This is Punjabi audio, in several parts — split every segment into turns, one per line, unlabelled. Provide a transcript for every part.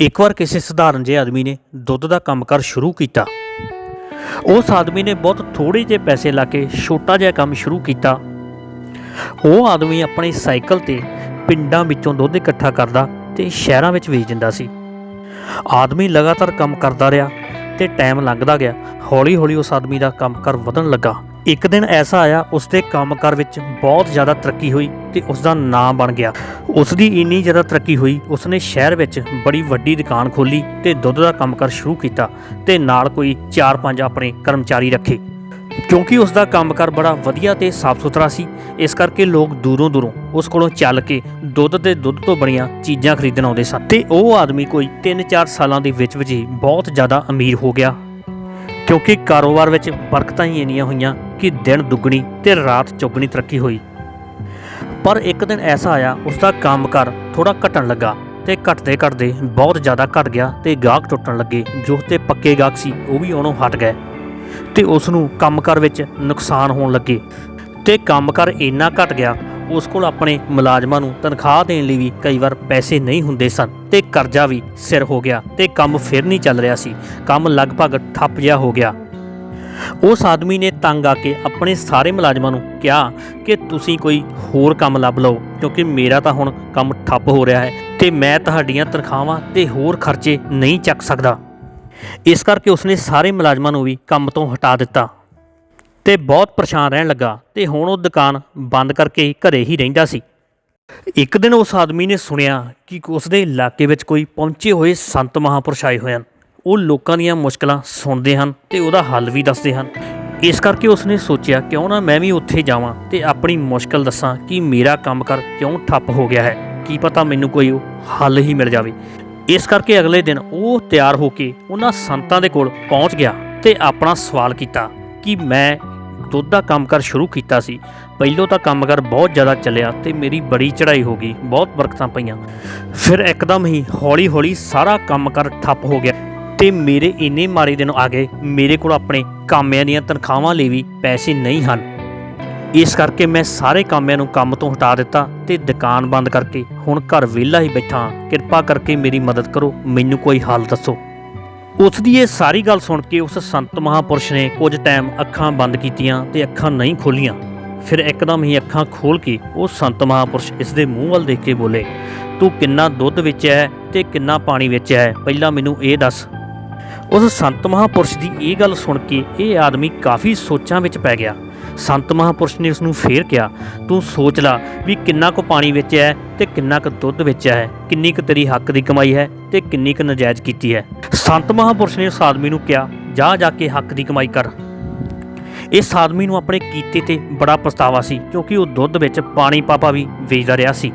ਇੱਕ ਵਾਰ ਕਿਸੇ ਸਧਾਰਨ ਜਿਹੇ ਆਦਮੀ ਨੇ ਦੁੱਧ ਦਾ ਕੰਮਕਾਰ ਸ਼ੁਰੂ ਕੀਤਾ। ਉਸ ਆਦਮੀ ਨੇ ਬਹੁਤ ਥੋੜੇ ਜਿਹੇ ਪੈਸੇ ਲਾ ਕੇ ਛੋਟਾ ਜਿਹਾ ਕੰਮ ਸ਼ੁਰੂ ਕੀਤਾ। ਉਹ ਆਦਮੀ ਆਪਣੀ ਸਾਈਕਲ ਤੇ ਪਿੰਡਾਂ ਵਿੱਚੋਂ ਦੁੱਧ ਇਕੱਠਾ ਕਰਦਾ ਤੇ ਸ਼ਹਿਰਾਂ ਵਿੱਚ ਵੇਚ ਦਿੰਦਾ ਸੀ। ਆਦਮੀ ਲਗਾਤਾਰ ਕੰਮ ਕਰਦਾ ਰਿਹਾ ਤੇ ਟਾਈਮ ਲੰਘਦਾ ਗਿਆ। ਹੌਲੀ-ਹੌਲੀ ਉਸ ਆਦਮੀ ਦਾ ਕੰਮਕਾਰ ਵਧਣ ਲੱਗਾ। ਇੱਕ ਦਿਨ ਐਸਾ ਆਇਆ ਉਸ ਦੇ ਕੰਮਕਾਰ ਵਿੱਚ ਬਹੁਤ ਜ਼ਿਆਦਾ ਤਰੱਕੀ ਹੋਈ ਤੇ ਉਸ ਦਾ ਨਾਮ ਬਣ ਗਿਆ। ਉਸ ਦੀ ਇੰਨੀ ਜ਼ਿਆਦਾ ਤਰੱਕੀ ਹੋਈ ਉਸ ਨੇ ਸ਼ਹਿਰ ਵਿੱਚ ਬੜੀ ਵੱਡੀ ਦੁਕਾਨ ਖੋਲੀ ਤੇ ਦੁੱਧ ਦਾ ਕੰਮਕਾਰ ਸ਼ੁਰੂ ਕੀਤਾ ਤੇ ਨਾਲ ਕੋਈ 4-5 ਆਪਣੇ ਕਰਮਚਾਰੀ ਰੱਖੇ। ਕਿਉਂਕਿ ਉਸ ਦਾ ਕੰਮਕਾਰ ਬੜਾ ਵਧੀਆ ਤੇ ਸਾਫ਼ ਸੁਥਰਾ ਸੀ, ਇਸ ਕਰਕੇ ਲੋਕ ਦੂਰੋਂ ਦੂਰੋਂ ਉਸ ਕੋਲੋਂ ਚੱਲ ਕੇ ਦੁੱਧ ਤੇ ਦੁੱਧ ਤੋਂ ਬਣੀਆਂ ਚੀਜ਼ਾਂ ਖਰੀਦਣ ਆਉਂਦੇ ਸਨ। ਤੇ ਉਹ ਆਦਮੀ ਕੋਈ 3-4 ਸਾਲਾਂ ਦੇ ਵਿੱਚ ਵਿੱਚ ਹੀ ਬਹੁਤ ਜ਼ਿਆਦਾ ਅਮੀਰ ਹੋ ਗਿਆ। ਕਿਉਂਕਿ ਕਾਰੋਬਾਰ ਵਿੱਚ ਬਰਕਤਾਂ ਹੀ ਇੰਨੀਆਂ ਹੋਈਆਂ ਕਿ ਦਿਨ ਦੁੱਗਣੀ ਤੇ ਰਾਤ ਚੌਗਣੀ ਤਰੱਕੀ ਹੋਈ। ਪਰ ਇੱਕ ਦਿਨ ਐਸਾ ਆਇਆ ਉਸ ਦਾ ਕੰਮਕਾਰ ਥੋੜਾ ਘਟਣ ਲੱਗਾ ਤੇ ਘਟਦੇ ਘਟਦੇ ਬਹੁਤ ਜ਼ਿਆਦਾ ਘਟ ਗਿਆ ਤੇ ਗਾਹਕ ਟੁੱਟਣ ਲੱਗੇ। ਜੋ ਤੇ ਪੱਕੇ ਗਾਹਕ ਸੀ, ਉਹ ਵੀ ਉਹਨੋਂ ਹਟ ਗਏ ਤੇ ਉਸ ਨੂੰ ਕੰਮਕਾਰ ਵਿੱਚ ਨੁਕਸਾਨ ਹੋਣ ਲੱਗੇ ਤੇ ਕੰਮਕਾਰ ਇੰਨਾ ਘਟ ਗਿਆ ਉਸ ਕੋਲ ਆਪਣੇ ਮੁਲਾਜ਼ਮਾਂ ਨੂੰ ਤਨਖਾਹ ਦੇਣ ਲਈ ਵੀ ਕਈ ਵਾਰ ਪੈਸੇ ਨਹੀਂ ਹੁੰਦੇ ਸਨ ਤੇ ਕਰਜ਼ਾ ਵੀ ਸਿਰ ਹੋ ਗਿਆ ਤੇ ਕੰਮ ਫਿਰ ਨਹੀਂ ਚੱਲ ਰਿਹਾ ਸੀ। ਕੰਮ ਲਗਭਗ ਠੱਪ ਜਿਹਾ ਹੋ ਗਿਆ। ਉਸ ਆਦਮੀ ਨੇ ਤੰਗ ਆ ਕੇ ਆਪਣੇ ਸਾਰੇ ਮੁਲਾਜ਼ਮਾਂ ਨੂੰ ਕਿਹਾ ਕਿ ਤੁਸੀਂ ਕੋਈ ਹੋਰ ਕੰਮ ਲੱਭ ਲਓ, ਕਿਉਂਕਿ ਮੇਰਾ ਤਾਂ ਹੁਣ ਕੰਮ ਠੱਪ ਹੋ ਰਿਹਾ ਹੈ ਤੇ ਮੈਂ ਤੁਹਾਡੀਆਂ ਤਨਖਾਹਾਂ ਤੇ ਹੋਰ ਖਰਚੇ ਨਹੀਂ ਚੱਕ ਸਕਦਾ। ਇਸ ਕਰਕੇ ਉਸਨੇ ਸਾਰੇ ਮੁਲਾਜ਼ਮਾਂ ਨੂੰ ਵੀ ਕੰਮ ਤੋਂ ਹਟਾ ਦਿੱਤਾ। ਤੇ ਬਹੁਤ ਪਰੇਸ਼ਾਨ ਰਹਿਣ ਲੱਗਾ ਤੇ ਹੁਣ ਉਹ ਦੁਕਾਨ ਬੰਦ ਕਰਕੇ ਘਰੇ ਹੀ ਰਹਿੰਦਾ ਸੀ। ਇੱਕ ਦਿਨ ਉਸ ਆਦਮੀ ਨੇ ਸੁਣਿਆ ਕਿ ਉਸ ਦੇ ਇਲਾਕੇ ਵਿੱਚ ਕੋਈ ਪਹੁੰਚੇ ਹੋਏ ਸੰਤ ਮਹਾਪੁਰਸ਼ ਆਏ ਹੋਏ ਹਨ। ਉਹ ਲੋਕਾਂ ਦੀਆਂ ਮੁਸ਼ਕਲਾਂ ਸੁਣਦੇ ਹਨ ਤੇ ਉਹਦਾ ਹੱਲ ਵੀ ਦੱਸਦੇ ਹਨ। ਇਸ ਕਰਕੇ ਉਸਨੇ ਸੋਚਿਆ, ਕਿਉਂ ਨਾ ਮੈਂ ਵੀ ਉੱਥੇ ਜਾਵਾਂ ਤੇ ਆਪਣੀ ਮੁਸ਼ਕਲ ਦੱਸਾਂ ਕਿ ਮੇਰਾ ਕੰਮ ਕਰ ਕਿਉਂ ਠੱਪ ਹੋ ਗਿਆ ਹੈ? ਕੀ ਪਤਾ ਮੈਨੂੰ ਕੋਈ ਹੱਲ ਹੀ ਮਿਲ ਜਾਵੇ? ਇਸ ਕਰਕੇ ਅਗਲੇ ਦਿਨ ਉਹ ਤਿਆਰ ਹੋ ਕੇ ਉਹਨਾਂ ਸੰਤਾਂ ਦੇ ਕੋਲ ਪਹੁੰਚ ਗਿਆ ਤੇ ਆਪਣਾ ਸਵਾਲ ਕੀਤਾ ਕਿ ਮੈਂ ਦੁੱਧ ਦਾ ਕੰਮਕਾਰ ਸ਼ੁਰੂ ਕੀਤਾ ਸੀ। ਪਹਿਲੋਂ ਤਾਂ ਕੰਮਕਾਰ ਬਹੁਤ ਜ਼ਿਆਦਾ ਚੱਲਿਆ ਤੇ ਮੇਰੀ ਬੜੀ ਚੜ੍ਹਾਈ ਹੋ ਗਈ, ਬਹੁਤ ਬਰਕਤਾਂ ਪਈਆਂ। ਫਿਰ ਇੱਕਦਮ ਹੀ ਹੌਲੀ-ਹੌਲੀ ਸਾਰਾ ਕੰਮਕਾਰ ਠੱਪ ਹੋ ਗਿਆ ਤੇ ਮੇਰੇ ਇੰਨੇ ਮਾਰੇ ਦਿਨ ਆ ਗਏ, ਮੇਰੇ ਕੋਲ ਆਪਣੇ ਕਾਮਿਆਂ ਦੀਆਂ ਤਨਖਾਹਾਂ ਲਈ ਵੀ ਪੈਸੇ ਨਹੀਂ ਹਨ। ਇਸ ਕਰਕੇ ਮੈਂ ਸਾਰੇ ਕਾਮਿਆਂ ਨੂੰ ਕੰਮ ਤੋਂ ਹਟਾ ਦਿੱਤਾ ਤੇ ਦੁਕਾਨ ਬੰਦ ਕਰਕੇ ਹੁਣ ਘਰ ਵਿਹਲਾ ਹੀ ਬੈਠਾ ਹਾਂ। ਕਿਰਪਾ ਕਰਕੇ ਮੇਰੀ ਮਦਦ ਕਰੋ, ਮੈਨੂੰ ਕੋਈ ਹੱਲ ਦੱਸੋ। ਉਸ ਦੀ ਇਹ ਸਾਰੀ ਗੱਲ ਸੁਣ ਕੇ ਉਸ ਸੰਤ ਮਹਾਪੁਰਸ਼ ਨੇ ਕੁਝ ਟਾਈਮ ਅੱਖਾਂ ਬੰਦ ਕੀਤੀਆਂ ਤੇ ਅੱਖਾਂ ਨਹੀਂ ਖੋਲੀਆਂ। ਫਿਰ ਇੱਕਦਮ ਹੀ ਅੱਖਾਂ ਖੋਲ ਕੇ ਉਹ ਸੰਤ ਮਹਾਪੁਰਸ਼ ਇਸ ਦੇ ਮੂੰਹ ਵੱਲ ਦੇਖ ਕੇ ਬੋਲੇ, ਤੂੰ ਕਿੰਨਾ ਦੁੱਧ ਵੇਚਿਆ ਹੈ ਤੇ ਕਿੰਨਾ ਪਾਣੀ ਵੇਚਿਆ ਹੈ ਪਹਿਲਾਂ ਮੈਨੂੰ ਇਹ ਦੱਸ। ਉਸ ਸੰਤ ਮਹਾਪੁਰਸ਼ ਦੀ ਇਹ ਗੱਲ ਸੁਣ ਕੇ ਇਹ ਆਦਮੀ ਕਾਫੀ ਸੋਚਾਂ ਵਿੱਚ ਪੈ ਗਿਆ। ਸੰਤ ਮਹਾਪੁਰਸ਼ ਨੇ ਉਸ ਨੂੰ ਫੇਰ ਕਿਹਾ, ਤੂੰ ਸੋਚ ਲੈ ਵੀ ਕਿੰਨਾ ਕੁ ਪਾਣੀ ਵੇਚਿਆ ਹੈ ਤੇ ਕਿੰਨਾ ਕੁ ਦੁੱਧ ਵੇਚਿਆ ਹੈ, ਕਿੰਨੀ ਕੁ ਤੇਰੀ ਹੱਕ ਦੀ ਕਮਾਈ ਹੈ ਤੇ ਕਿੰਨੀ ਕੁ ਨਜਾਇਜ਼ ਕੀਤੀ ਹੈ। ਸੰਤ ਮਹਾਪੁਰਸ਼ ਨੇ ਉਸ ਆਦਮੀ ਨੂੰ ਕਿਹਾ, ਜਾ ਜਾ ਕੇ ਹੱਕ ਦੀ ਕਮਾਈ ਕਰ। ਇਸ ਆਦਮੀ ਨੂੰ ਆਪਣੇ ਕੀਤੇ ਤੇ ਬੜਾ ਪਛਤਾਵਾ ਸੀ, ਕਿਉਂਕਿ ਉਹ ਦੁੱਧ ਵਿੱਚ ਪਾਣੀ ਪਾਪਾ ਵੀ ਵੇਚਦਾ ਰਿਹਾ ਸੀ।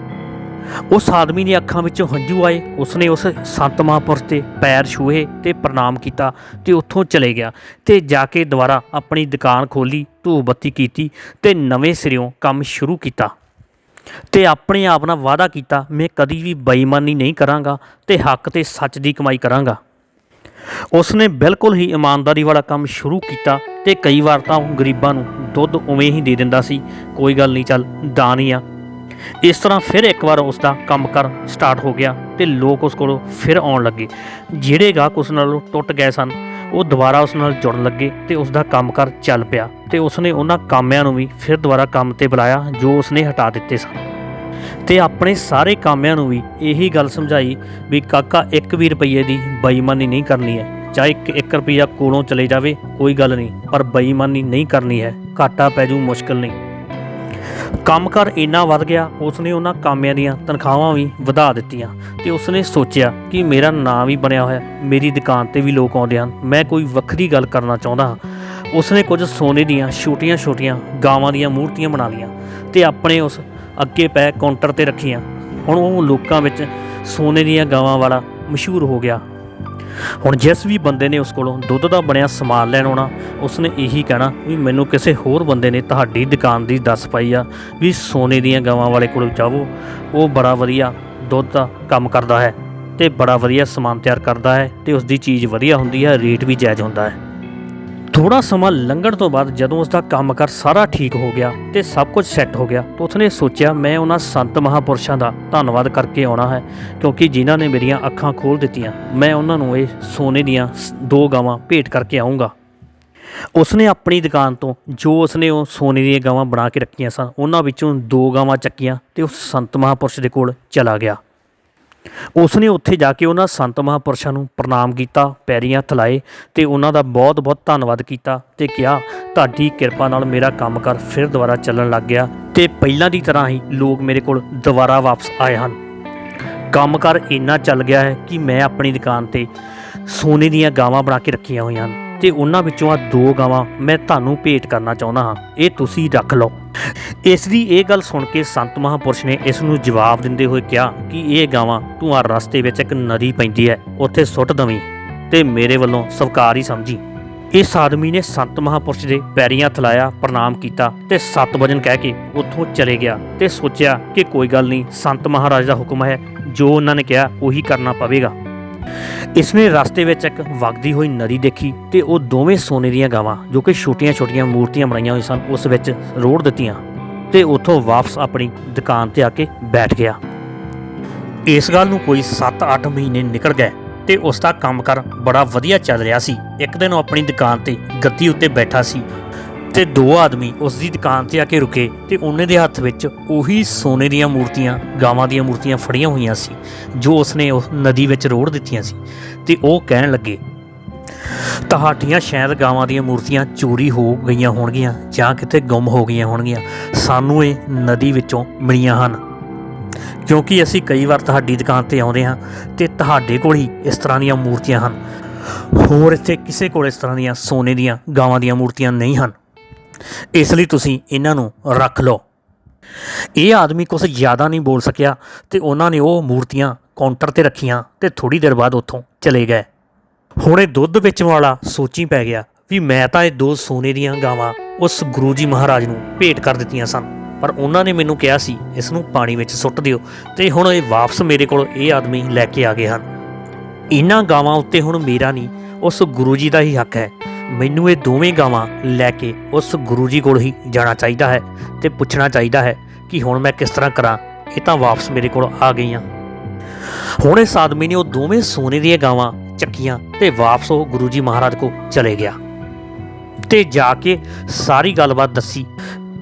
ਉਸ ਆਦਮੀ ਦੀਆਂ ਅੱਖਾਂ ਵਿੱਚੋਂ ਹੰਝੂ ਆਏ। ਉਸਨੇ ਉਸ ਸੰਤ ਮਹਾਂਪੁਰਸ਼ ਤੇ ਪੈਰ ਛੂਹੇ ਤੇ ਪ੍ਰਣਾਮ ਕੀਤਾ ਤੇ ਉੱਥੋਂ ਚਲੇ ਗਿਆ ਤੇ ਜਾ ਕੇ ਦੁਬਾਰਾ ਆਪਣੀ ਦੁਕਾਨ ਖੋਲੀ ਧੂਪ ਬੱਤੀ ਕੀਤੀ ਤੇ ਨਵੇਂ ਸਿਰਿਓਂ ਕੰਮ ਸ਼ੁਰੂ ਕੀਤਾ। ਤੇ ਆਪਣੇ ਆਪ ਨਾਲ ਵਾਅਦਾ ਕੀਤਾ, ਮੈਂ ਕਦੀ ਵੀ ਬੇਈਮਾਨੀ ਨਹੀਂ ਕਰਾਂਗਾ ਤੇ ਹੱਕ ਤੇ ਸੱਚ ਦੀ ਕਮਾਈ ਕਰਾਂਗਾ। ਉਸਨੇ ਬਿਲਕੁਲ ਹੀ ਇਮਾਨਦਾਰੀ ਵਾਲਾ ਕੰਮ ਸ਼ੁਰੂ ਕੀਤਾ ਤੇ ਕਈ ਵਾਰ ਤਾਂ ਉਹ ਗਰੀਬਾਂ ਨੂੰ ਦੁੱਧ ਉਵੇਂ ਹੀ ਦੇ ਦਿੰਦਾ ਸੀ। ਕੋਈ ਗੱਲ ਨਹੀਂ, ਚੱਲ ਦਾਨ ਹੀ ਆ। ਇਸ ਤਰ੍ਹਾਂ ਫਿਰ ਇੱਕ ਵਾਰ ਉਸ ਦਾ ਕੰਮ ਕਰ ਸਟਾਰਟ ਹੋ ਗਿਆ ਤੇ ਲੋਕ ਉਸ ਕੋਲੋਂ ਫਿਰ ਆਉਣ ਲੱਗੇ। ਜਿਹੜੇ ਗਾਹਕ ਉਸ ਨਾਲੋਂ ਟੁੱਟ ਗਏ ਸਨ, ਉਹ ਦੁਬਾਰਾ ਉਸ ਨਾਲ ਜੁੜਨ ਲੱਗੇ ਤੇ ਉਸ ਦਾ ਕੰਮ ਕਰ ਚੱਲ ਪਿਆ ਤੇ ਉਸਨੇ ਉਹਨਾਂ ਕਾਮਿਆਂ ਨੂੰ ਵੀ ਫਿਰ ਦੁਬਾਰਾ ਕੰਮ ਤੇ ਬੁਲਾਇਆ ਜੋ ਉਸਨੇ ਹਟਾ ਦਿੱਤੇ ਸਨ। ਤੇ ਆਪਣੇ ਸਾਰੇ ਕਾਮਿਆਂ ਨੂੰ ਵੀ ਇਹੀ ਗੱਲ ਸਮਝਾਈ ਵੀ ਕਾਕਾ 1 ਵੀ ਰੁਪਏ ਦੀ ਬੇਈਮਾਨੀ ਨਹੀਂ ਕਰਨੀ ਹੈ। ਚਾਹੇ 1 ਰੁਪਿਆ ਕੋਲੋਂ ਚਲੇ ਜਾਵੇ, ਕੋਈ ਗੱਲ ਨਹੀਂ, ਪਰ ਬੇਈਮਾਨੀ ਨਹੀਂ ਕਰਨੀ ਹੈ। ਘਾਟਾ ਪੈ ਜੂ ਮੁਸ਼ਕਲ ਨਹੀਂ। ਕੰਮਕਾਰ ਇੰਨਾ ਵੱਧ ਗਿਆ, ਉਸਨੇ ਉਹਨਾਂ ਕਾਮਿਆਂ ਦੀਆਂ ਤਨਖਾਹਾਂ ਵੀ ਵਧਾ ਦਿੱਤੀਆਂ ਤੇ ਉਸਨੇ ਸੋਚਿਆ ਕਿ ਮੇਰਾ ਨਾਂ ਵੀ ਬਣਿਆ ਹੋਇਆ, ਮੇਰੀ ਦੁਕਾਨ ਤੇ ਵੀ ਲੋਕ ਆਉਂਦੇ ਹਨ। ਮੈਂ ਕੋਈ ਵੱਖਰੀ ਗੱਲ ਕਰਨਾ ਚਾਹੁੰਦਾ ਹਾਂ। ਉਸਨੇ ਕੁਝ ਸੋਨੇ ਦੀਆਂ ਛੋਟੀਆਂ-ਛੋਟੀਆਂ ਗਾਵਾਂ ਦੀਆਂ ਮੂਰਤੀਆਂ ਬਣਾ ਲਈਆਂ ਤੇ ਆਪਣੇ ਉਸ ਅੱਗੇ ਪੈ ਕਾਊਂਟਰ ਤੇ ਰੱਖੀਆਂ। ਹੁਣ ਉਹ ਲੋਕਾਂ ਵਿੱਚ ਸੋਨੇ ਦੀਆਂ ਗਾਵਾਂ ਵਾਲਾ ਮਸ਼ਹੂਰ ਹੋ ਗਿਆ। ਹੁਣ ਜਿਸ ਵੀ ਬੰਦੇ ਨੇ ਉਸ ਕੋਲੋਂ ਦੁੱਧ ਦਾ ਬਣਿਆ ਸਮਾਨ ਲੈਣ ਆਉਣਾ, ਉਸਨੇ ਇਹੀ ਕਹਿਣਾ ਵੀ ਮੈਨੂੰ ਕਿਸੇ ਹੋਰ ਬੰਦੇ ਨੇ ਤੁਹਾਡੀ ਦੁਕਾਨ ਦੀ ਦੱਸ ਪਾਈ ਆ ਵੀ ਸੋਨੇ ਦੀਆਂ ਗਾਵਾਂ ਵਾਲੇ ਕੋਲ ਜਾਵੋ। ਉਹ ਬੜਾ ਵਧੀਆ ਦੁੱਧ ਦਾ ਕੰਮ ਕਰਦਾ ਹੈ ਤੇ ਬੜਾ ਵਧੀਆ ਸਮਾਨ ਤਿਆਰ ਕਰਦਾ ਹੈ ਤੇ ਉਸ ਦੀ ਚੀਜ਼ ਵਧੀਆ ਹੁੰਦੀ ਹੈ, ਰੇਟ ਵੀ ਜਾਇਜ਼ ਹੁੰਦਾ ਹੈ। ਥੋੜਾ ਸਮਾਂ ਲੰਘਣ ਤੋਂ ਬਾਅਦ ਜਦੋਂ ਉਸ ਦਾ ਕੰਮਕਾਰ ਸਾਰਾ ਠੀਕ ਹੋ ਗਿਆ ਤੇ ਸਭ ਕੁਝ ਸੈੱਟ ਹੋ ਗਿਆ, ਤਾਂ ਉਸਨੇ ਸੋਚਿਆ, ਮੈਂ ਉਹਨਾਂ ਸੰਤ ਮਹਾਪੁਰਸ਼ਾਂ ਦਾ ਧੰਨਵਾਦ ਕਰਕੇ ਆਉਣਾ ਹੈ, ਕਿਉਂਕਿ ਜਿਨ੍ਹਾਂ ਨੇ ਮੇਰੀਆਂ ਅੱਖਾਂ ਖੋਲ ਦਿੱਤੀਆਂ, ਮੈਂ ਉਹਨਾਂ ਨੂੰ ਇਹ ਸੋਨੇ ਦੀਆਂ ਸ- ਦੋ ਗਾਵਾਂ ਭੇਟ ਕਰਕੇ ਆਉਂਗਾ ਉਸਨੇ ਆਪਣੀ ਦੁਕਾਨ ਤੋਂ ਜੋ ਉਸਨੇ ਉਹ ਸੋਨੇ ਦੀਆਂ ਗਾਵਾਂ ਬਣਾ ਕੇ ਰੱਖੀਆਂ ਸਨ, ਉਹਨਾਂ ਵਿੱਚੋਂ ਦੋ ਗਾਵਾਂ ਚੱਕੀਆਂ ਤੇ ਉਸ ਸੰਤ ਮਹਾਪੁਰਸ਼ ਦੇ ਕੋਲ ਚਲਾ ਗਿਆ। ਉਸ ਨੇ ਉੱਥੇ ਜਾ ਕੇ ਉਹਨਾਂ ਸੰਤ ਮਹਾਂਪੁਰਸ਼ਾਂ ਨੂੰ ਪ੍ਰਣਾਮ ਕੀਤਾ, ਪੈਰੀਂ ਹੱਥ ਲਾਏ ਤੇ ਉਹਨਾਂ ਦਾ ਬਹੁਤ-ਬਹੁਤ ਧੰਨਵਾਦ ਕੀਤਾ ਤੇ ਕਿਹਾ, ਤੁਹਾਡੀ ਕਿਰਪਾ ਨਾਲ ਮੇਰਾ ਕੰਮਕਾਰ ਫਿਰ ਦੁਬਾਰਾ ਚੱਲਣ ਲੱਗ ਗਿਆ ਤੇ ਪਹਿਲਾਂ ਦੀ ਤਰ੍ਹਾਂ ਹੀ ਲੋਕ ਮੇਰੇ ਕੋਲ ਦੁਬਾਰਾ ਵਾਪਸ ਆਏ ਹਨ। ਕੰਮਕਾਰ ਇੰਨਾ ਚੱਲ ਗਿਆ ਹੈ ਕਿ ਮੈਂ ਆਪਣੀ ਦੁਕਾਨ ਤੇ ਸੋਨੇ ਦੀਆਂ ਗਾਵਾਂ ਬਣਾ ਕੇ ਰੱਖੀਆਂ ਹੋਈਆਂ ਹਨ। ਤੇ ਉਹਨਾਂ ਵਿੱਚੋਂ ਆ ਦੋ ਗਾਵਾਂ ਮੈਂ ਤੁਹਾਨੂੰ ਭੇਟ ਕਰਨਾ ਚਾਹੁੰਦਾ ਹਾਂ। ਇਹ ਤੁਸੀਂ ਰੱਖ ਲਓ। ਇਸ ਦੀ ਇਹ ਗੱਲ ਸੁਣ ਕੇ ਸੰਤ ਮਹਾਪੁਰਸ਼ ਨੇ ਇਸ ਨੂੰ ਜਵਾਬ ਦਿੰਦੇ ਹੋਏ ਕਿਹਾ ਕਿ ਇਹ ਗਾਵਾਂ ਤੂੰ ਆ ਰਸਤੇ ਵਿੱਚ ਇੱਕ ਨਦੀ ਪੈਂਦੀ ਹੈ ਉੱਥੇ ਸੁੱਟ ਦਵੀਂ ਤੇ ਮੇਰੇ ਵੱਲੋਂ ਸਵਕਾਰ ਹੀ ਸਮਝੀ। ਇਸ ਆਦਮੀ ਨੇ ਸੰਤ ਮਹਾਪੁਰਸ਼ ਦੇ ਪੈਰੀਂ ਹੱਥ ਲਾਇਆ, ਪ੍ਰਣਾਮ ਕੀਤਾ ਤੇ ਸੱਤ ਵਜਨ ਕਹਿ ਕੇ ਉੱਥੋਂ ਚਲੇ ਗਿਆ ਤੇ ਸੋਚਿਆ ਕਿ ਕੋਈ ਗੱਲ ਨਹੀਂ, ਸੰਤ ਮਹਾਰਾਜ ਦਾ ਹੁਕਮ ਹੈ, ਜੋ ਉਹਨਾਂ ਨੇ ਕਿਹਾ ਉਹੀ ਕਰਨਾ ਪਵੇਗਾ। ਇਸਨੇ ਰਸਤੇ ਵਿੱਚ ਇੱਕ ਵਗਦੀ ਹੋਈ ਨਦੀ ਦੇਖੀ ਤੇ ਉਹ ਦੋਵੇਂ ਸੋਨੇ ਦੀਆਂ ਗਾਵਾਂ, ਜੋ ਕਿ ਛੋਟੀਆਂ-ਛੋਟੀਆਂ ਮੂਰਤੀਆਂ ਬਣਾਈਆਂ ਹੋਈਆਂ ਸਨ, ਉਸ ਵਿੱਚ ਰੋੜ ਦਿੱਤੀਆਂ ਤੇ ਉੱਥੋਂ ਵਾਪਸ ਆਪਣੀ ਦੁਕਾਨ ਤੇ ਆ ਕੇ ਬੈਠ ਗਿਆ। ਇਸ ਗੱਲ ਨੂੰ ਕੋਈ 7-8 ਮਹੀਨੇ ਨਿਕਲ ਗਏ ਤੇ ਉਸ ਦਾ ਕੰਮਕਾਰ ਬੜਾ ਵਧੀਆ ਚੱਲ ਰਿਹਾ ਸੀ। ਇੱਕ ਦਿਨ ਉਹ ਆਪਣੀ ਦੁਕਾਨ ਤੇ ਗੱਦੀ ਉੱਤੇ ਬੈਠਾ ਸੀ। ਤੇ ਦੋ ਆਦਮੀ ਉਸ ਦੀ ਦੁਕਾਨ ਤੇ ਆ ਕੇ ਰੁਕੇ ਤੇ ਉਹਨਾਂ ਦੇ ਹੱਥ ਵਿੱਚ ਉਹੀ ਸੋਨੇ ਦੀਆਂ ਮੂਰਤੀਆਂ, ਗਾਵਾਂ ਦੀਆਂ ਮੂਰਤੀਆਂ ਫੜੀਆਂ ਹੋਈਆਂ ਸੀ, ਜੋ ਉਸਨੇ ਉਸ ਨਦੀ ਵਿੱਚ ਰੋੜ ਦਿੱਤੀਆਂ ਸੀ ਤੇ ਉਹ ਕਹਿਣ ਲੱਗੇ, ਤੁਹਾਡੀਆਂ ਸ਼ਾਇਦ ਗਾਵਾਂ ਦੀਆਂ ਮੂਰਤੀਆਂ ਚੋਰੀ ਹੋ ਗਈਆਂ ਹੋਣਗੀਆਂ ਜਾਂ ਕਿਤੇ ਗੁੰਮ ਹੋ ਗਈਆਂ ਹੋਣਗੀਆਂ। ਸਾਨੂੰ ਇਹ ਨਦੀ ਵਿੱਚੋਂ ਮਿਲੀਆਂ ਹਨ। ਕਿਉਂਕਿ ਅਸੀਂ ਕਈ ਵਾਰ ਤੁਹਾਡੀ ਦੁਕਾਨ ਤੇ ਆਉਂਦੇ ਹਾਂ ਤੇ ਤੁਹਾਡੇ ਕੋਲ ਹੀ ਇਸ ਤਰ੍ਹਾਂ ਦੀਆਂ ਮੂਰਤੀਆਂ ਹਨ। ਹੋਰ ਇੱਥੇ ਕਿਸੇ ਕੋਲ ਇਸ ਤਰ੍ਹਾਂ ਦੀਆਂ ਸੋਨੇ ਦੀਆਂ, ਗਾਵਾਂ ਦੀਆਂ ਮੂਰਤੀਆਂ ਨਹੀਂ ਹਨ। ਇਸ ਲਈ ਤੁਸੀਂ ਇਹਨਾਂ ਨੂੰ ਰੱਖ ਲਓ। ਇਹ ਆਦਮੀ ਕੁਝ ਜ਼ਿਆਦਾ ਨਹੀਂ ਬੋਲ ਸਕਿਆ ਤੇ ਉਹਨਾਂ ਨੇ ਉਹ ਮੂਰਤੀਆਂ ਕਾਊਂਟਰ ਤੇ ਰੱਖੀਆਂ ਤੇ ਥੋੜੀ ਦੇਰ ਬਾਅਦ ਉੱਥੋਂ ਚਲੇ ਗਏ। ਹੁਣ ਇਹ ਦੁੱਧ ਵੇਚਣ ਵਾਲਾ ਸੋਚੀ ਪੈ ਗਿਆ ਵੀ ਮੈਂ ਤਾਂ ਇਹ ਦੋ ਸੋਨੇ ਦੀਆਂ ਗਾਵਾਂ ਉਸ ਗੁਰੂ ਜੀ ਮਹਾਰਾਜ ਨੂੰ ਭੇਟ ਕਰ ਦਿੱਤੀਆਂ ਸਨ। ਪਰ ਉਹਨਾਂ ਨੇ ਮੈਨੂੰ ਕਿਹਾ ਸੀ, ਇਸ ਨੂੰ ਪਾਣੀ ਵਿੱਚ ਸੁੱਟ ਦਿਓ ਤੇ ਹੁਣ ਇਹ ਵਾਪਸ ਮੇਰੇ ਕੋਲ ਇਹ ਆਦਮੀ ਲੈ ਕੇ ਆ ਗਏ ਹਨ। ਇਹਨਾਂ ਗਾਵਾਂ ਉੱਤੇ ਹੁਣ ਮੇਰਾ ਨਹੀਂ, ਉਸ ਗੁਰੂ ਜੀ ਦਾ ਹੀ ਹੱਕ ਹੈ। ਮੈਨੂੰ ਇਹ ਦੋਵੇਂ ਗਾਵਾਂ ਲੈ ਕੇ ਉਸ ਗੁਰੂ ਜੀ ਕੋਲ ਹੀ ਜਾਣਾ ਚਾਹੀਦਾ ਹੈ ਤੇ ਪੁੱਛਣਾ ਚਾਹੀਦਾ ਹੈ ਕਿ ਹੁਣ ਮੈਂ ਕਿਸ ਤਰ੍ਹਾਂ ਕਰਾਂ, ਇਹ ਤਾਂ ਵਾਪਸ ਮੇਰੇ ਕੋਲ ਆ ਗਈਆਂ। ਹੁਣ ਇਸ ਆਦਮੀ ਨੇ ਉਹ ਦੋਵੇਂ ਸੋਨੇ ਦੀਆਂ ਗਾਵਾਂ ਚੱਕੀਆਂ ਤੇ ਵਾਪਸ ਉਹ ਗੁਰੂ ਜੀ ਮਹਾਰਾਜ ਕੋਲ ਚਲੇ ਗਿਆ। ਤੇ ਜਾ ਕੇ ਸਾਰੀ ਗੱਲਬਾਤ ਦੱਸੀ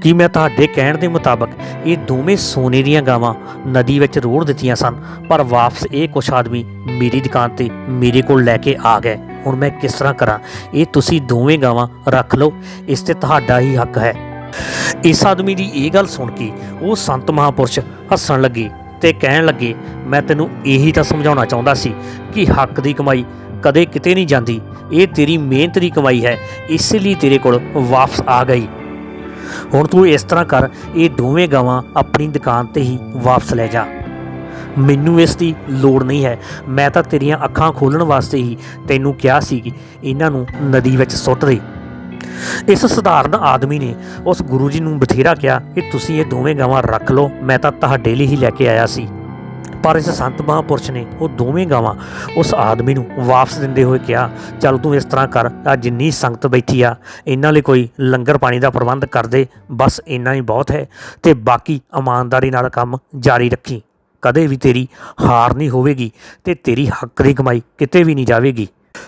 ਕਿ ਮੈਂ ਤੁਹਾਡੇ ਕਹਿਣ ਦੇ ਮੁਤਾਬਕ ਇਹ ਦੋਵੇਂ ਸੋਨੇ ਦੀਆਂ ਗਾਵਾਂ ਨਦੀ ਵਿੱਚ ਰੋੜ ਦਿੱਤੀਆਂ ਸਨ, ਪਰ ਵਾਪਸ ਇਹ ਕੁਛ ਆਦਮੀ ਮੇਰੀ ਦੁਕਾਨ ਤੇ ਮੇਰੇ ਕੋਲ ਲੈ ਕੇ ਆ ਗਏ। ਹੁਣ ਮੈਂ ਕਿਸ ਤਰ੍ਹਾਂ ਕਰਾਂ? ਇਹ ਤੁਸੀਂ ਦੋਵੇਂ ਗਾਵਾਂ ਰੱਖ ਲਓ। ਇਸ ਤੇ ਤੁਹਾਡਾ ਹੀ ਹੱਕ ਹੈ। ਇਸ ਆਦਮੀ ਦੀ ਇਹ ਗੱਲ ਸੁਣ ਕੇ ਉਹ ਸੰਤ ਮਹਾਪੁਰਸ਼ ਹੱਸਣ ਲੱਗੇ ਤੇ ਕਹਿਣ ਲੱਗੇ, ਮੈਂ ਤੈਨੂੰ ਇਹੀ ਤਾਂ ਸਮਝਾਉਣਾ ਚਾਹੁੰਦਾ ਸੀ ਕਿ ਹੱਕ ਦੀ ਕਮਾਈ ਕਦੇ ਕਿਤੇ ਨਹੀਂ ਜਾਂਦੀ। ਇਹ ਤੇਰੀ ਮਿਹਨਤ ਦੀ ਕਮਾਈ ਹੈ। ਇਸ ਲਈ ਤੇਰੇ ਕੋਲ ਵਾਪਸ ਆ ਗਈ। ਹੁਣ ਤੂੰ ਇਸ ਤਰ੍ਹਾਂ ਕਰ, ਇਹ ਦੋਵੇਂ ਗਾਵਾਂ ਆਪਣੀ ਦੁਕਾਨ ਤੇ ਹੀ ਵਾਪਸ ਲੈ ਜਾ। ਮੈਨੂੰ ਇਸ ਦੀ ਲੋੜ ਨਹੀਂ ਹੈ। ਮੈਂ ਤਾਂ ਤੇਰੀਆਂ ਅੱਖਾਂ ਖੋਲਣ ਵਾਸਤੇ ਹੀ ਤੈਨੂੰ ਕਿਹਾ ਸੀ ਕਿ ਇਹਨਾਂ ਨੂੰ ਨਦੀ ਵਿੱਚ ਸੁੱਟ ਦੇ। ਇਸ ਸਧਾਰਨ ਆਦਮੀ ਨੇ ਉਸ ਗੁਰੂ ਜੀ ਨੂੰ ਬਥੇਰਾ ਕਿਹਾ ਕਿ ਤੁਸੀਂ ਇਹ ਦੋਵੇਂ ਗਾਵਾਂ ਰੱਖ ਲਓ, ਮੈਂ ਤਾਂ ਤੁਹਾਡੇ ਲਈ ਹੀ ਲੈ ਕੇ ਆਇਆ ਸੀ। ਪਰ ਇਸ ਸੰਤ ਮਹਾਂਪੁਰਸ਼ ਨੇ ਉਹ ਦੋਵੇਂ ਗਾਵਾਂ ਉਸ ਆਦਮੀ ਨੂੰ ਵਾਪਸ ਦਿੰਦੇ ਹੋਏ ਕਿਹਾ, ਚੱਲ ਤੂੰ ਇਸ ਤਰ੍ਹਾਂ ਕਰ ਆ ਜਿੰਨੀ ਸੰਗਤ ਬੈਠੀ ਆ, ਇਹਨਾਂ ਲਈ ਕੋਈ ਲੰਗਰ ਪਾਣੀ ਦਾ ਪ੍ਰਬੰਧ ਕਰ ਦੇ, ਬਸ ਇੰਨਾ ਹੀ ਬਹੁਤ ਹੈ ਤੇ ਬਾਕੀ ਇਮਾਨਦਾਰੀ ਨਾਲ ਕੰਮ ਜਾਰੀ ਰੱਖੀ। ਕਦੇ ਵੀ ਤੇਰੀ ਹਾਰ ਨਹੀਂ ਹੋਵੇਗੀ ਤੇ ਤੇਰੀ ਹੱਕ ਦੀ ਕਮਾਈ ਕਿਤੇ ਵੀ ਨਹੀਂ ਜਾਵੇਗੀ।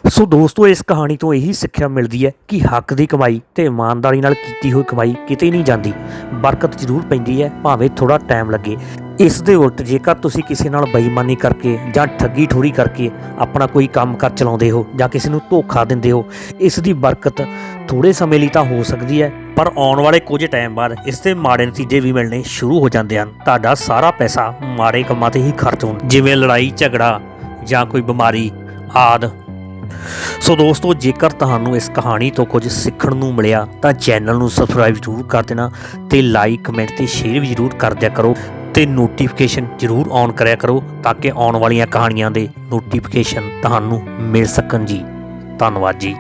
ਸੋ ਦੋਸਤੋ, ਇਸ ਕਹਾਣੀ ਤੋਂ ਇਹੀ ਸਿੱਖਿਆ ਮਿਲਦੀ ਹੈ ਕਿ ਹੱਕ ਦੀ ਕਮਾਈ ਤੇ ਇਮਾਨਦਾਰੀ ਨਾਲ ਕੀਤੀ ਹੋਈ ਕਮਾਈ ਕਿਤੇ ਨਹੀਂ ਜਾਂਦੀ। ਬਰਕਤ ਜ਼ਰੂਰ ਪੈਂਦੀ ਹੈ, ਭਾਵੇਂ ਥੋੜਾ ਟਾਈਮ ਲੱਗੇ। ਇਸ ਦੇ ਉਲਟ ਜੇਕਰ ਤੁਸੀਂ ਕਿਸੇ ਨਾਲ ਬੇਈਮਾਨੀ ਕਰਕੇ ਜਾਂ ਠੱਗੀ ਠੋਰੀ ਕਰਕੇ ਆਪਣਾ ਕੋਈ ਕੰਮ ਕਰ ਚਲਾਉਂਦੇ ਹੋ ਜਾਂ ਕਿਸੇ ਨੂੰ ਧੋਖਾ ਦਿੰਦੇ ਹੋ, ਇਸ ਦੀ ਬਰਕਤ ਥੋੜੇ ਸਮੇਂ ਲਈ ਤਾਂ ਹੋ ਸਕਦੀ ਹੈ, ਪਰ ਆਉਣ ਵਾਲੇ ਕੁਝ ਟਾਈਮ ਬਾਅਦ ਇਸ ਦੇ ਮਾੜੇ ਨਤੀਜੇ ਵੀ ਮਿਲਣੇ ਸ਼ੁਰੂ ਹੋ ਜਾਂਦੇ ਹਨ। ਤੁਹਾਡਾ ਸਾਰਾ ਪੈਸਾ ਮਾੜੇ ਕੰਮਾਂ ਤੇ ਹੀ ਖਰਚ ਹੁੰਦਾ ਜਿਵੇਂ ਲੜਾਈ, ਝਗੜਾ ਜਾਂ ਕੋਈ ਬਿਮਾਰੀ, ਆਦ। ਸੋ ਦੋਸਤੋ, ਜੇਕਰ ਤੁਹਾਨੂੰ ਇਸ ਕਹਾਣੀ ਤੋਂ ਕੁਝ ਸਿੱਖਣ ਨੂੰ ਮਿਲਿਆ, ਤਾਂ ਚੈਨਲ ਨੂੰ ਸਬਸਕ੍ਰਾਈਬ ਜ਼ਰੂਰ ਕਰ ਦੇਣਾ ਤੇ ਲਾਈਕ ਕਮੈਂਟ ਤੇ ਸ਼ੇਅਰ ਵੀ ਜ਼ਰੂਰ ਕਰ ਦਿਆ ਕਰੋ। ਤੇ ਨੋਟੀਫਿਕੇਸ਼ਨ ਜ਼ਰੂਰ ਔਨ ਕਰਿਆ ਕਰੋ ਤਾਂ ਕਿ ਆਉਣ ਵਾਲੀਆਂ ਕਹਾਣੀਆਂ ਦੇ ਨੋਟੀਫਿਕੇਸ਼ਨ ਤੁਹਾਨੂੰ ਮਿਲ ਸਕਣ ਜੀ। ਧੰਨਵਾਦ ਜੀ।